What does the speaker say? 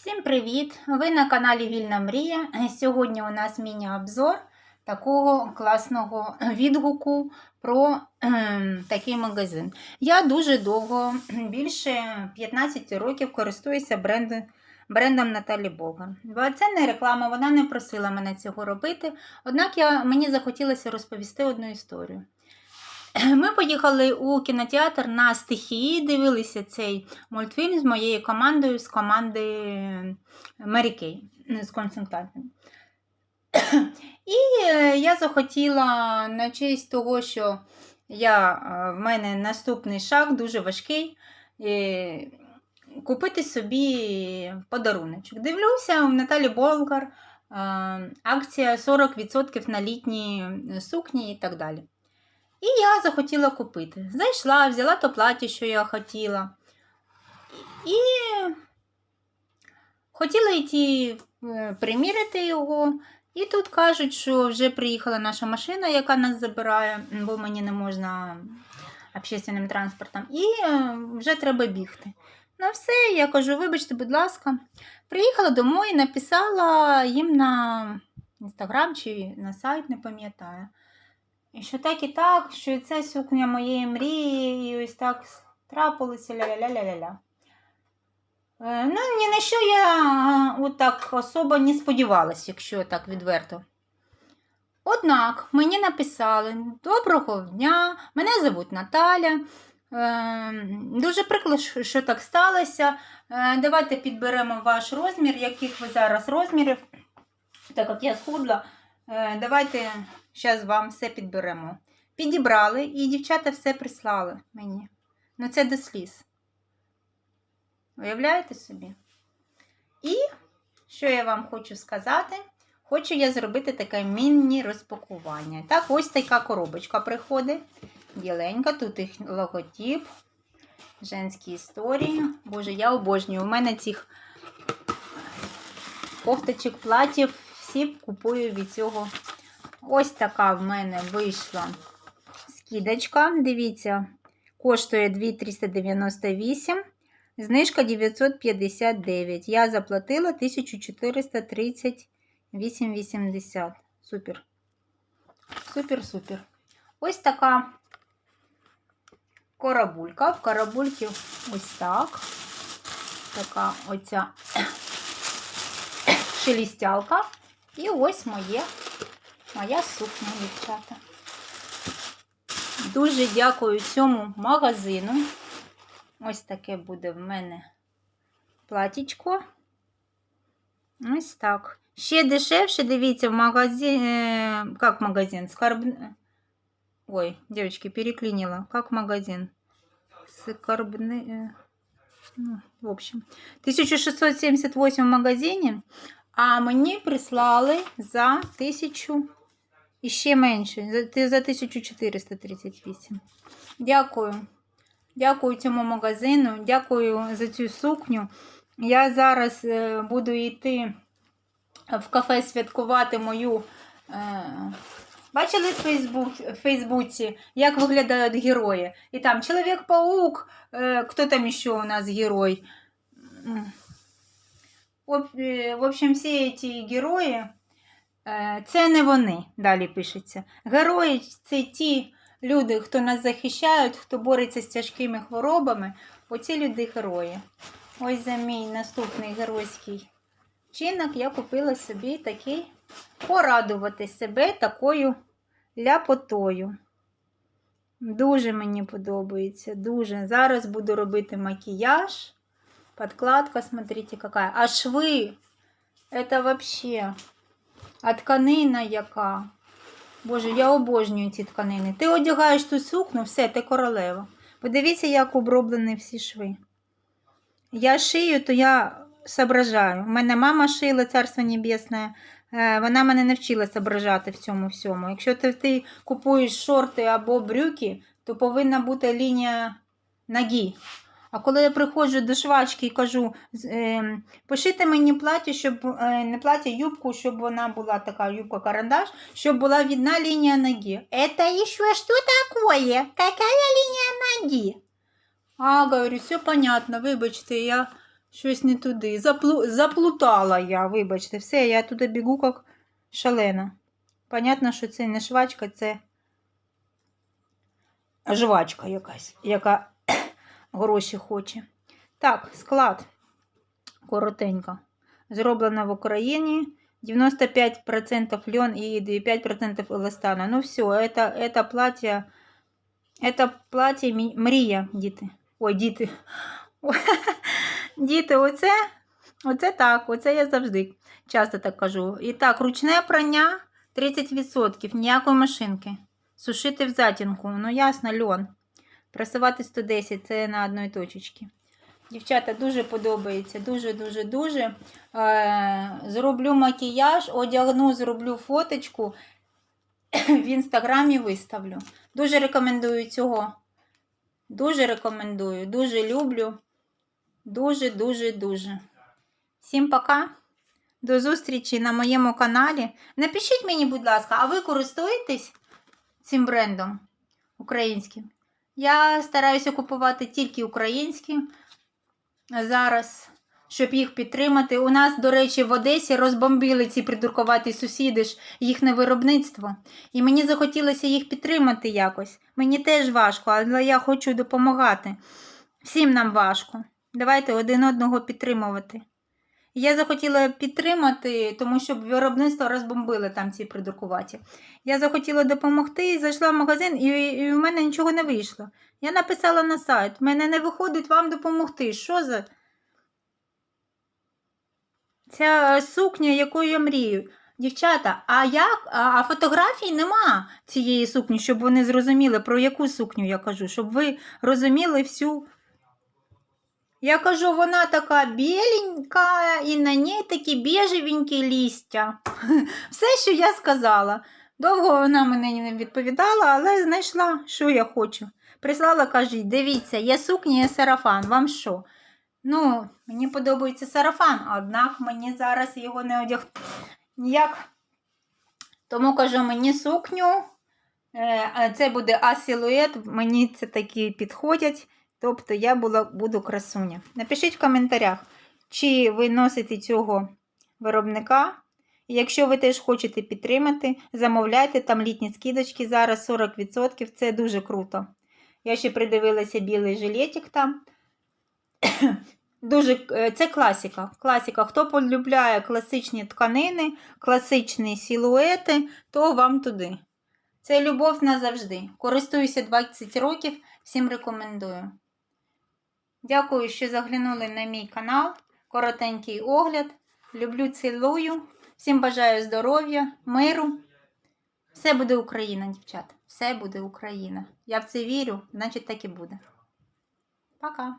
Всім привіт! Ви на каналі Вільна Мрія. Сьогодні у нас міні-обзор такого класного відгуку про ем, такий магазин. Я дуже довго, більше 15 років, користуюся брендом, брендом Наталі Болгар. Бо це не реклама, вона не просила мене цього робити. Однак я, мені захотілося розповісти одну історію. Ми поїхали у кінотеатр на стихії, дивилися цей мультфільм з моєю командою, з команди Мері Кей, з консультантом. І е, я захотіла на честь того, що я, е, в мене наступний шаг дуже важкий. е, Купити собі подаруночок. Дивлюся, у Наталі Болгар акція 40% на літні сукні і так далі. І я захотіла купити. Зайшла, взяла то плаття, що я хотіла. І хотіла йти е, приміряти його. І тут кажуть, що вже приїхала наша машина, яка нас забирає, бо мені не можна общественним транспортом. І е, вже треба бігти. Ну все, я кажу, вибачте, будь ласка. Приїхала домой, написала їм на інстаграм чи на сайт, не пам'ятаю. І що так і так, що це сукня моєї мрії, і ось так трапилося ля-ля-ля-ля-ля. Е, Ну, ні на що я е, отак особо не сподівалася, якщо так відверто. Однак мені написали: Доброго дня, мене звуть Наталя. Е, Дуже прикро, що- так сталося. Давайте підберемо ваш розмір, яких ви зараз розмірів. Так як я схудла, давайте зараз вам все підберемо. Підібрали і дівчата все прислали мені. Ну це до сліз. Уявляєте собі? І що я вам хочу сказати? Хочу я зробити таке міні-розпакування. Так, ось така коробочка приходить. Біленька, тут їх логотип. Женські історії. Боже, я обожнюю. У мене цих кофточок, платів всі купую від цього. Ось така в мене вийшла скидочка. Дивіться, коштує 2398, знижка 959. Я заплатила 1438,80. Супер. Супер, супер. Ось така корабулька. В карабульці ось так. Така оця шелістялка. І ось моє, моя сукня, дівчата. Дуже дякую цьому магазину. Ось таке буде в мене платічко. Ось так. Ще дешевше, дивіться, в магазині. Як магазин? Скарб... Ой, девочки, переклинила. Как магазин? Скарбный... Ну, в общем, 1678 в магазині. А мені прислали за тисячу і ще менше, за, за 1438. Дякую. Дякую цьому магазину, дякую за цю сукню. Я зараз е, буду йти в кафе святкувати мою. Е, бачили в Фейсбуці, як виглядають герої? І там Чоловік-паук, е, хто там ще у нас герой? Е, В общем, всі ці герої, е, це не вони, далі пишеться. Герої це ті люди, хто нас захищають, хто бореться з тяжкими хворобами. Оці люди герої. Ось за мій наступний геройський вчинок я купила собі такий порадувати себе такою ляпотою. Дуже мені подобається, дуже. Зараз буду робити макіяж. Подкладка, смотрите, какая. А швы, это вообще. А тканина яка. Боже, я обожнюю ці тканини. Ти одягаєш ту сукню, все, ти королева. Подивіться, як оброблені всі шви. Я шию, то я соображаю. У мене мама шила, царство небесне. Е, Вона мене не вчила соображати в цьому всьому. Якщо ти, ти купуєш шорти або брюки, то повинна бути лінія ноги. А коли я приходжу до швачки і кажу, ем, пошити мені плаття, щоб е, не плаття, юбку, щоб вона була така юбка-карандаш, щоб була видна лінія ноги. Это еще что такое? Какая линия ноги? А, говорю, все понятно, вибачте, я Щось не туди. Заплу... Заплутала я, вибачте, все, я туди бігу як шалена. Понятно, що це не швачка, це жвачка якась, яка гроші хоче. Так, склад коротенько. Зроблено в Україні. 95% льон и 5% эластана. Ну все, это, это платье, это платье мі- мрія, діти. Ой, діти. Ой, Діти, оце, оце так, оце я завжди часто так кажу. І так, ручне прання 30%, ніякої машинки. Сушити в затінку, ну ясно, льон. Просувати 110, це на одній точечці. Дівчата, дуже подобається, дуже-дуже дуже. Е, зроблю макіяж, одягну, зроблю фоточку, в інстаграмі виставлю. Дуже рекомендую цього. Дуже рекомендую, дуже люблю. Дуже, дуже, дуже. Всім пока. До зустрічі на моєму каналі. Напишіть мені, будь ласка, а ви користуєтесь цим брендом українським? Я стараюся купувати тільки українські зараз, щоб їх підтримати. У нас, до речі, в Одесі розбомбили ці придуркуваті сусіди ж їхнє виробництво. І мені захотілося їх підтримати якось. Мені теж важко, але я хочу допомагати. Всім нам важко. Давайте один одного підтримувати. Я захотіла підтримати, тому що виробництво розбомбили там ці придуркуваті. Я захотіла допомогти, зайшла в магазин, і, і в мене нічого не вийшло. Я написала на сайт, мене не виходить вам допомогти. Що за ця сукня, якою я мрію? Дівчата, а як? А фотографій нема цієї сукні, щоб вони зрозуміли, про яку сукню я кажу, щоб ви розуміли всю. Я кажу, вона така біленька, і на ній такі біжевенькі лістя. Все, що я сказала. Довго вона мені не відповідала, але знайшла, що я хочу. Прислала, каже, дивіться, є сукня, є сарафан. Вам що? Ну, мені подобається сарафан, однак мені зараз його не одягти ніяк. Тому кажу, мені сукню. е, Це буде А-силует, мені це такі підходять. Тобто я була, буду красуня. Напишіть в коментарях, чи ви носите цього виробника. І якщо ви теж хочете підтримати, замовляйте там літні скидочки. Зараз 40%, це дуже круто. Я ще придивилася білий жилетик там. Дуже, е, це класика. класика. Хто полюбляє класичні тканини, класичні силуети, то вам туди. Це любов назавжди. Користуюся 20 років, всім рекомендую. Дякую, що заглянули на мій канал. Коротенький огляд. Люблю, цілую. Всім бажаю здоров'я, миру. Все буде Україна, дівчата. Все буде Україна. Я в це вірю, значить так і буде. Пока.